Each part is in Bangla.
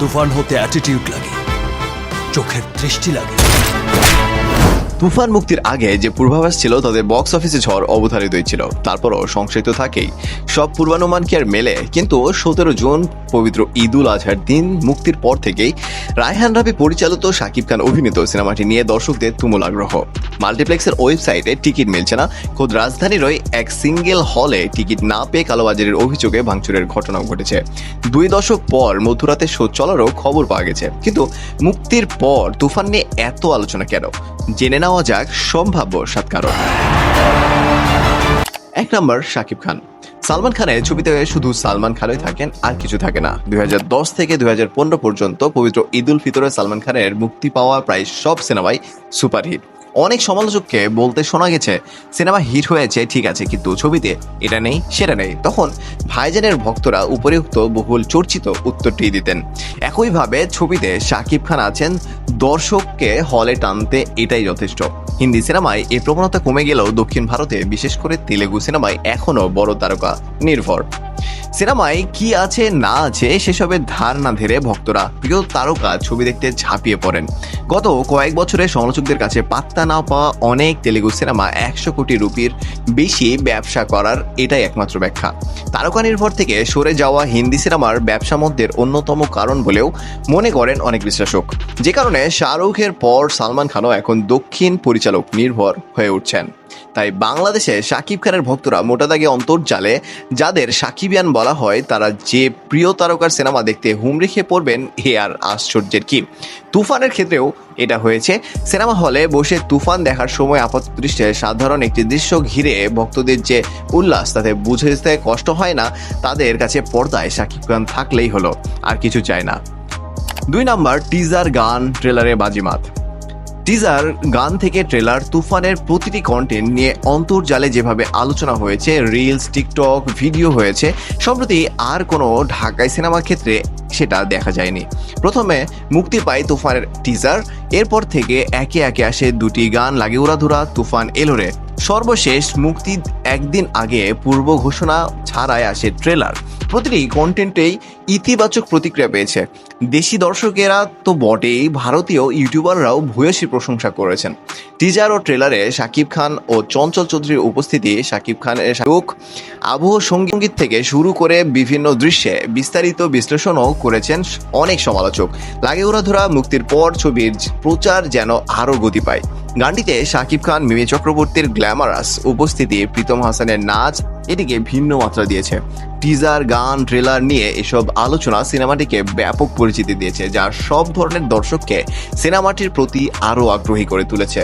তুফান হতে অ্যাটিটিউড লাগে চোখের দৃষ্টি লাগে তুফান মুক্তির আগে যে পূর্বাভাস ছিল তাদের বক্স অফিসে ঝড় অবধারিতই ছিল। তারপরও সংশয় তো থাকেই। সব পূর্বানুমান কি আর মেলে? কিন্তু সতেরো জুন, পবিত্র ঈদুল আজহার দিন মুক্তির পর থেকেই রায়হান রাবি পরিচালিত শাকিব খান অভিনীত সিনেমাটি নিয়ে দর্শকদের তুমুল আগ্রহ। মাল্টিপ্লেক্সের ওয়েবসাইটে টিকিট মিলছে না। খোদ রাজধানীরই এক সিঙ্গেল হলে টিকিট না পেয়ে কালোবাজারের অভিযোগে ভাঙচুরের ঘটনাও ঘটেছে। দুই দশক পর মধ্যরাতে শো চলারও খবর পাওয়া গেছে। কিন্তু মুক্তির পর তুফান নিয়ে এত আলোচনা কেন? জেনে নেওয়া যাক সম্ভাব্য সাত কারণ এক নম্বর, শাকিব খান। সালমান খানের ছবিতে শুধু সালমান খানই থাকেন, আর কিছু থাকে না। দুই হাজার দশ থেকে দুই হাজার পনেরো পর্যন্ত পবিত্র ঈদ উল ফিতরে সালমান খানের মুক্তি পাওয়া প্রায় সব সিনেমাই সুপারহিট। অনেক সমালোচককে বলতে শোনা গেছে, সিনেমা হিট হয়েছে, ঠিক আছে, কিন্তু ছবিতে এটা নেই, সেটা নেই। তখন ভাইজানের ভক্তরা উপরিউক্ত বহুল চর্চিত উত্তরটি দিতেন। একইভাবে ছবিতে শাকিব খান আছেন, দর্শককে হলে টানতে এটাই যথেষ্ট। হিন্দি সিনেমায় এই প্রবণতা কমে গেলেও দক্ষিণ ভারতে, বিশেষ করে তেলেগু সিনেমায়, এখনও বড় তারকা নির্ভর। সিনেমায় কি আছে, না আছে, সেসবের ধার না ধরে ভক্তরা প্রিয় তারকা ছবি দেখতে ঝাঁপিয়ে পড়েন। গত কয়েক বছরে সমালোচকদের কাছে পাত্তা না পাওয়া অনেক তেলেগু সিনেমা একশো কোটি রুপির বেশি ব্যবসা করার এটাই একমাত্র ব্যাখ্যা। তারকা নির্ভর থেকে সরে যাওয়া হিন্দি সিনেমার ব্যবসা মধ্যের অন্যতম কারণ বলেও মনে করেন অনেক বিশ্লেষক। যে কারণে শাহরুখের পর সালমান খানও এখন দক্ষিণ পরিচালক নির্ভর হয়ে উঠছেন। তাই বাংলাদেশে শাকিব খানের ভক্তরা মোটা দাগে অন্তর্জালে যাদের সাকিবিয়ান বলা হয়, তারা যে প্রিয় তারকার সিনেমা দেখতে হুমড়ি খেয়ে পড়বেন, এ আর আশ্চর্যের কি? তুফানের ক্ষেত্রেও এটা হয়েছে। সিনেমা হলে বসে তুফান দেখার সময় আপাত দৃষ্টে সাধারণ একটি দৃশ্য ঘিরে ভক্তদের যে উল্লাস, তাতে বুঝতে কষ্ট হয় না, তাদের কাছে পর্দায় শাকিব খান থাকলেই হলো, আর কিছু চায় না। দুই নাম্বার, টিজার গান, ট্রেলারে বাজিমাত। টিজার গান থেকে ট্রেলার তুফানের প্রতিটি কন্টেন্ট নিয়ে অন্তর্জালে যেভাবে আলোচনা হয়েছে রিলস টিকটক ভিডিও হয়েছে, সম্প্রতি আর কোনো ঢাকায় সিনেমার ক্ষেত্রে সেটা দেখা যায়নি। প্রথমে মুক্তি পায় তুফানের টিজার এরপর থেকে একে একে আসে দুটি গান লাগে উড়াধুরা, তুফান এলোরে। সর্বশেষ মুক্তি একদিন আগে পূর্ব ঘোষণা ছাড়াই আসে ট্রেলার প্রতিটি কন্টেন্টেই ইতিবাচক প্রতিক্রিয়া পেয়েছে। দেশি দর্শকেরা তো বটেই ভারতীয় ইউটিউবাররাও ভূয়সী প্রশংসা করেছেন। টিজার ও ট্রেলারে শাকিব খান ও চঞ্চল চৌধুরীর উপস্থিতি, শাকিব খানের লোক, আবহ সংগীত থেকে শুরু করে বিভিন্ন দৃশ্যে বিস্তারিত বিশ্লেষণও করেছেন অনেক সমালোচক। লাগে ওরা ধরা মুক্তির পর ছবির প্রচার যেন আরও গতি পায়। গানটিতে শাকিব খান, মিমি চক্রবর্তীর গ্ল্যামারাস, উপস্থিতি প্রীতম হাসানের নাচ, এটিকে ভিন্ন মাত্রা দিয়েছে। টিজার, গান, ট্রেলার নিয়ে এসব আলোচনা সিনেমাটিকে ব্যাপক পরিচিতি দিয়েছে, যা সব ধরনের দর্শককে সিনেমাটির প্রতি আরও আগ্রহী করে তুলেছে।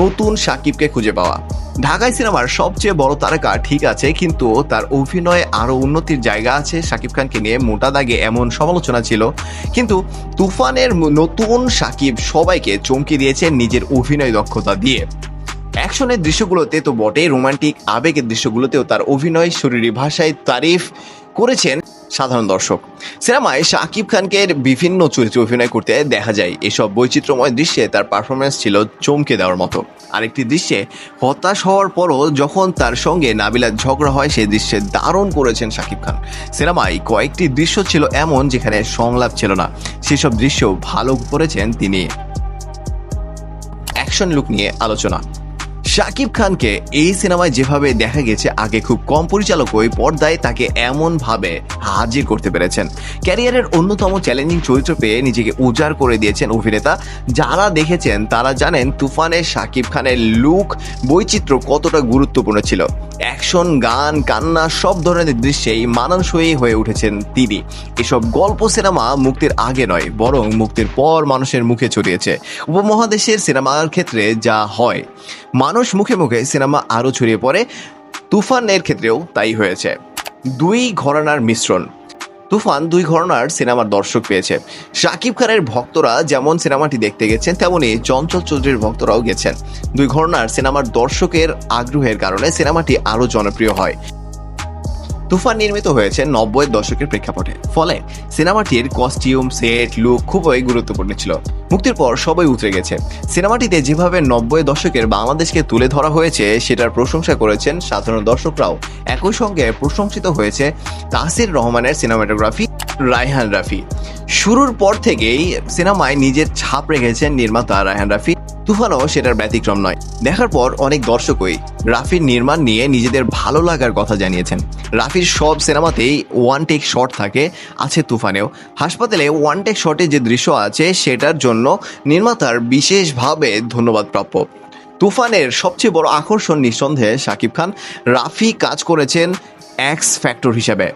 নতুন সাকিবকে খুঁজে পাওয়া। ঢাকায় সিনেমার সবচেয়ে বড় তারকা ঠিক আছে, কিন্তু তার অভিনয়ে আরও উন্নতির জায়গা আছে। সাকিব খানকে নিয়ে মোটা দাগে এমন সমালোচনা ছিল। কিন্তু তুফানের নতুন সাকিব সবাইকে চমকে দিয়েছে নিজের অভিনয় দক্ষতা দিয়ে। অ্যাকশনের দৃশ্যগুলোতে তো বটেই, রোমান্টিক, আবেগের দৃশ্যগুলোতেও তার অভিনয়, শরীরী ভাষায় তারিফ করেছেন। সাধারণ দর্শক। সিনেমায় শাকিব খানকে বিভিন্ন চরিত্রে অভিনয় করতে দেখা যায়। এসব বৈচিত্র্যময় দৃশ্যে তার পারফরমেন্স ছিল চমকে দেওয়ার মতো। আরেকটি দৃশ্যে হতাশ হওয়ার পরও যখন তার সঙ্গে নাবিলার ঝগড়া হয় সেই দৃশ্যে দারুণ করেছেন শাকিব খান। সিনেমায় কয়েকটি দৃশ্য ছিল এমন যেখানে সংলাপ ছিল না। সেসব দৃশ্য ভালো করেছেন তিনি। অ্যাকশন লুক নিয়ে আলোচনা। শাকিব খানকে এই সিনেমায় যেভাবে দেখা গেছে, আগে খুব কম পরিচালক ওই পর্দায় তাকে এমনভাবে হাজির করতে পেরেছেন। ক্যারিয়ারের অন্যতম চ্যালেঞ্জিং চরিত্র পেয়ে নিজেকে উজাড় করে দিয়েছেন অভিনেতা। যারা দেখেছেন, তারা জানেন তুফানে শাকিব খানের লুক, বৈচিত্র্য কতটা গুরুত্বপূর্ণ ছিল। অ্যাকশন, গান, কান্না, সব ধরনের দৃশ্যেই মানানসই হয়ে উঠেছেন তিনি। এসব গল্প সিনেমা মুক্তির আগে নয়, বরং মুক্তির পর মানুষের মুখে ছড়িয়েছে, উপমহাদেশের সিনেমার ক্ষেত্রে যা হয়। মানুষ মুখে মুখে সিনেমা আরও ছড়িয়ে পড়ে, তুফানের ক্ষেত্রেও তাই হয়েছে। দুই ঘরানার মিশ্রণ তুফান দুই ঘরনার সিনেমার দর্শক পেয়েছে। শাকিব খানের ভক্তরা যেমন সিনেমাটি দেখতে গেছেন, তেমনি চঞ্চল চৌধুরীর ভক্তরাও গেছেন। দুই ঘরনার সিনেমার দর্শকের আগ্রহের কারণে সিনেমাটি আরও জনপ্রিয় হয়। তুফান নির্মিত হয়েছে নব্বই দশকের প্রেক্ষাপটে। ফলে সিনেমাটির কস্টিউম সেট লুক খুবই গুরুত্বপূর্ণ ছিল। মুক্তির পর সবাই উতরে গেছে। সিনেমাটিতে যেভাবে নব্বই দশকের বাংলাদেশকে তুলে ধরা হয়েছে, সেটার প্রশংসা করেছেন সাধারণ দর্শকরাও। একই সঙ্গে প্রশংসিত হয়েছে তাসির রহমানের সিনেমাটোগ্রাফি রায়হান রাফি। শুরুর পর থেকেই সিনেমায় নিজের ছাপ রেখেছেন নির্মাতা রায়হান রাফি। তুফানও সেটার ব্যতিক্রম নয়। দেখার পর অনেক দর্শকই রাফির নির্মাণ নিয়ে নিজেদের ভালো লাগার কথা জানিয়েছেন। রাফির সব সিনেমাতেই ওয়ান টেক শট থাকে, আছে তুফানেও। হাসপাতালে ওয়ান টেক শটে যে দৃশ্য আছে, সেটার জন্য নির্মাতার বিশেষভাবে ধন্যবাদ প্রাপ্য। তুফানের সবচেয়ে বড় আকর্ষণ নিঃসন্দেহে শাকিব খান। রাফি কাজ করেছেন এক্স ফ্যাক্টর হিসেবে।